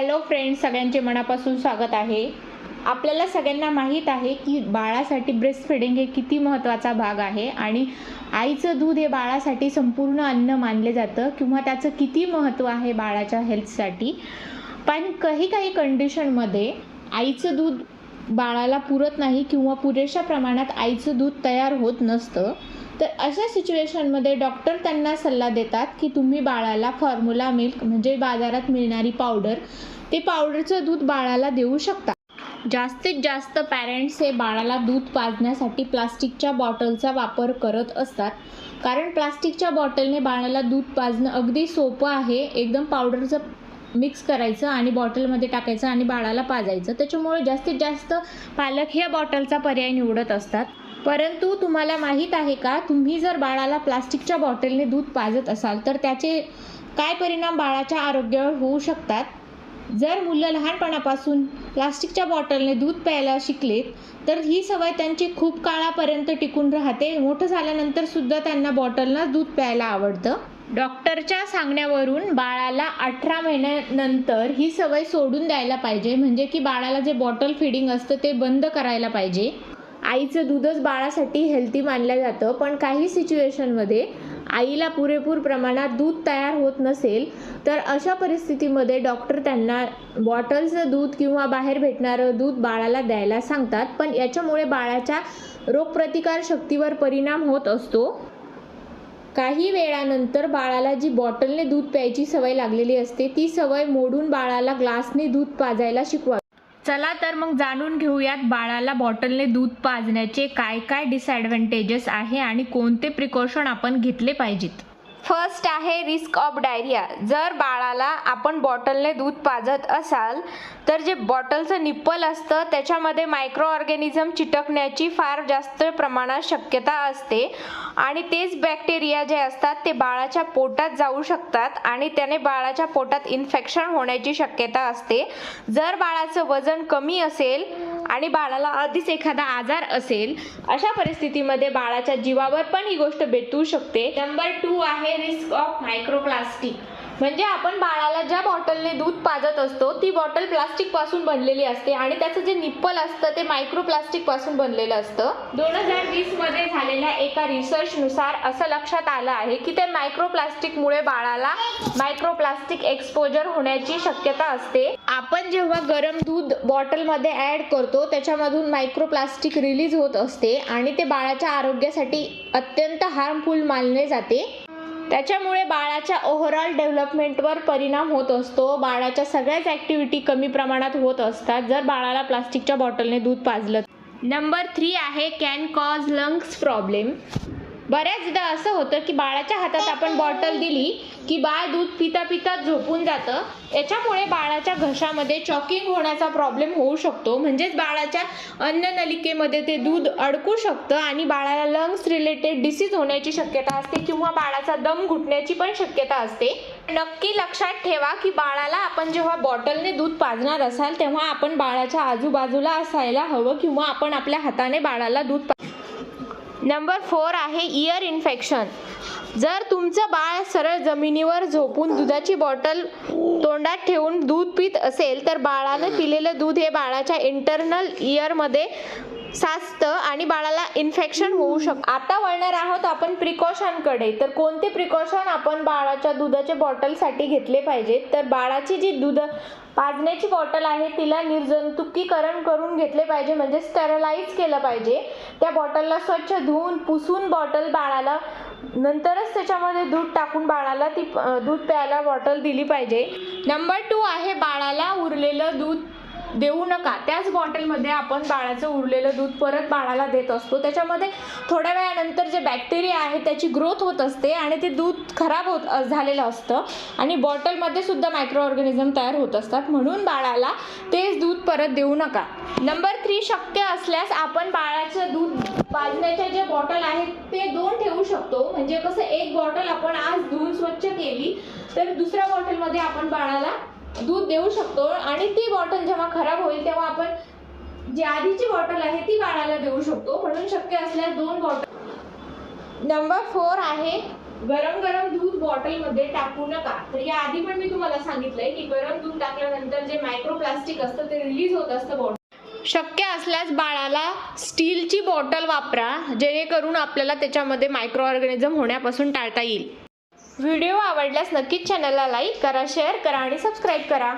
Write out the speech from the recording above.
Hello friends सगळ्यांचे मनापासून स्वागत आहे. आपल्याला सगळ्यांना माहीत आहे की बाळासाठी ब्रेस्ट फिडिंग हे किती महत्त्वाचा भाग आहे आणि आईचं दूध हे बाळासाठी संपूर्ण अन्न मानले जातं किंवा त्याचं किती महत्त्व आहे बाळाच्या हेल्थसाठी पण काही काही कंडिशनमध्ये आईचं दूध बाळाला पुरत नाही किंवा पुरेशा प्रमाणात आईचं दूध तयार होत नसतं. तर अशा सिच्युएशनमध्ये डॉक्टर त्यांना सल्ला देतात की तुम्ही बाळाला फॉर्म्युला मिल्क म्हणजे बाजारात मिळणारी पावडर ते पावडरचं दूध बाळाला देऊ शकता. जास्तीत जास्त पॅरेंट्स हे बाळाला दूध पाजण्यासाठी प्लास्टिकच्या बॉटलचा वापर करत असतात. कारण प्लास्टिकच्या बॉटलने बाळाला दूध पाजणं अगदी सोपं आहे. एकदम पावडरचं मिक्स करायचं आणि बॉटलमध्ये टाकायचं आणि बाळाला पाजायचं. त्याच्यामुळे जास्तीत जास्त पालक ह्या बॉटलचा पर्याय निवडत असतात. परंतु तुम्हाला माहीत आहे का तुम्ही जर बाळाला प्लास्टिकच्या बॉटलने दूध पाजत असाल तर त्याचे काय परिणाम बाळाच्या आरोग्यावर होऊ शकतात? जर मुलं लहानपणापासून प्लास्टिकच्या बॉटलने दूध प्यायला शिकलेत तर ही सवय त्यांची खूप काळापर्यंत टिकून राहते. मोठं झाल्यानंतर सुद्धा त्यांना बॉटलनं दूध प्यायला आवडतं. डॉक्टरच्या सांगण्यावरून बाळाला अठरा महिन्यानंतर ही सवय सोडून द्यायला पाहिजे. म्हणजे की बाळाला जे बॉटल फिडिंग असतं ते बंद करायला पाहिजे. आईचं दूधच बाळासाठी हेल्दी मानलं जातं पण काही सिच्युएशनमध्ये आईला पुरेपूर प्रमाणात दूध तयार होत नसेल तर अशा परिस्थितीमध्ये डॉक्टर त्यांना बॉटल्सचं दूध किंवा बाहेर भेटणारं दूध बाळाला द्यायला सांगतात पण याच्यामुळे बाळाच्या रोगप्रतिकार शक्तीवर परिणाम होत असतो. काही वेळानंतर बाळाला जी बॉटलने दूध प्यायची सवय लागलेली असते ती सवय मोडून बाळाला ग्लासने दूध पाजायला शिकवा चला तर मग जाणून घेऊयात बाळाला बॉटलने दूध पाजण्याचे काय काय डिसॲडव्हान्टेजेस आहे आणि कोणते प्रिकॉशन आपण घेतले पाहिजेत. फर्स्ट आहे रिस्क ऑफ डायरिया. जर बाळाला आपण बॉटलने दूध पाजत असाल तर जे बॉटलचं निप्पल असतं त्याच्यामध्ये मायक्रो ऑर्गॅनिझम चिटकण्याची फार जास्त प्रमाणात शक्यता असते आणि तेच बॅक्टेरिया जे असतात ते बाळाच्या पोटात जाऊ शकतात आणि त्याने बाळाच्या पोटात इन्फेक्शन होण्याची शक्यता असते. जर बाळाचं वजन कमी असेल आणि बाळाला आधीच एखादा आजार असेल अशा परिस्थितीमध्ये बाळाच्या जीवावर पण ही गोष्ट बेतू शकते. नंबर टू आहे रिस्क ऑफ मायक्रोप्लास्टिक म्हणजे आपण बाळाला ज्या बॉटलने दूध पाजत असतो ती बॉटल प्लास्टिकपासून बनलेली असते आणि त्याचं जे निप्पल असतं ते मायक्रोप्लास्टिकपासून बनलेलं असतं. दोन हजार वीसमध्ये झालेल्या एका रिसर्चनुसार असं लक्षात आलं आहे की ते मायक्रो प्लास्टिकमुळे बाळाला मायक्रो प्लास्टिक एक्सपोजर होण्याची शक्यता असते. आपण जेव्हा गरम दूध बॉटलमध्ये ॲड करतो त्याच्यामधून मायक्रो प्लास्टिक रिलीज होत असते आणि ते बाळाच्या आरोग्यासाठी अत्यंत हार्मफुल मानले जाते. त्याच्यामुळे बाळाच्या ओव्हरऑल डेव्हलपमेंटवर परिणाम होत असतो. बाळाच्या सगळ्याच ॲक्टिव्हिटी कमी प्रमाणात होत असतात. जर बाळाला प्लास्टिकच्या बॉटलने दूध पाजलं. नंबर थ्री आहे कॅन कॉज लंग्स प्रॉब्लेम बऱ्याचदा असं होतं की बाळाच्या हातात आपण बॉटल दिली की बाळ दूध पिता पिता झोपून जातं. याच्यामुळे बाळाच्या घशामध्ये चॉकिंग होण्याचा प्रॉब्लेम होऊ शकतो. म्हणजेच बाळाच्या अन्ननलिकेमध्ये ते दूध अडकू शकतं आणि बाळाला लंग्स रिलेटेड डिसीज होण्याची शक्यता असते किंवा बाळाचा दम घुटण्याची पण शक्यता असते. नक्की लक्षात ठेवा की बाळाला आपण जेव्हा बॉटलने दूध पाजणार असाल तेव्हा आपण बाळाच्या आजूबाजूला असायला हवं किंवा आपण आपल्या हाताने बाळाला दूध पा नंबर फोर आहे इयर इन्फेक्शन जर तुमचं बाळ सरळ जमिनीवर झोपून दुधाची बॉटल तोंडात ठेवून दूध पित असेल तर बाळानं पिलेलं दूध हे बाळाच्या इंटरनल इयरमध्ये साचतं आणि बाळाला इन्फेक्शन होऊ शकतं आता वळणार आहोत आपण प्रिकॉशनकडे तर कोणते प्रिकॉशन आपण बाळाच्या दुधाच्या बॉटलसाठी घेतले पाहिजेत तर बाळाची जी दूध पाजण्याची बॉटल आहे तिला निर्जंतुकीकरण करून घेतले पाहिजे म्हणजे स्टरलाइज केलं पाहिजे. त्या बॉटलला स्वच्छ धुवून पुसून बॉटल बाळाला नंतरच त्याच्यामध्ये दूध टाकून बाळाला ती दूध प्यायला बॉटल दिली पाहिजे. नंबर टू आहे बाळाला उरलेलं दूध देऊ नका. त्याच बॉटलमध्ये आपण बाळाचं उरलेलं दूध परत बाळाला देत असतो. त्याच्यामध्ये थोड्या वेळानंतर जे बॅक्टेरिया आहे त्याची ग्रोथ होत असते आणि ते दूध खराब होत झालेलं असतं. आणि बॉटलमध्ये सुद्धा मायक्रो ऑर्गॅनिझम तयार होत असतात. म्हणून बाळाला तेच दूध परत देऊ नका. नंबर थ्री शक्य असल्यास आपण बाळाचं दूध पाजण्याच्या जे बॉटल आहेत ते दोन ठेवू शकतो. म्हणजे कसं एक बॉटल आपण आज धुवून स्वच्छ केली तर दुसऱ्या बॉटलमध्ये आपण बाळाला दूध देऊ शकतो आणि ती बॉटल जेव्हा खराब होईल तेव्हा आपण जी आधीची बॉटल आहे ती बाळाला देऊ शकतो. म्हणून शक्य असल्यास दोन बॉटल नंबर फोर आहे गरम गरम दूध बॉटलमध्ये टाकू नका. तर या आधी पण मी तुम्हाला सांगितलंय की गरम दूध टाकल्यानंतर जे प्लास्टिक असतं ते रिलीज होत असतं बॉटल शक्य असल्यास बाळाला स्टीलची बॉटल वापरा जेणेकरून आपल्याला त्याच्यामध्ये मायक्रो ऑर्गॅनिझम होण्यापासून टाळता येईल. व्हिडिओ आवडल्यास नक्कीच चॅनलला लाईक करा शेअर करा आणि सबस्क्राईब करा.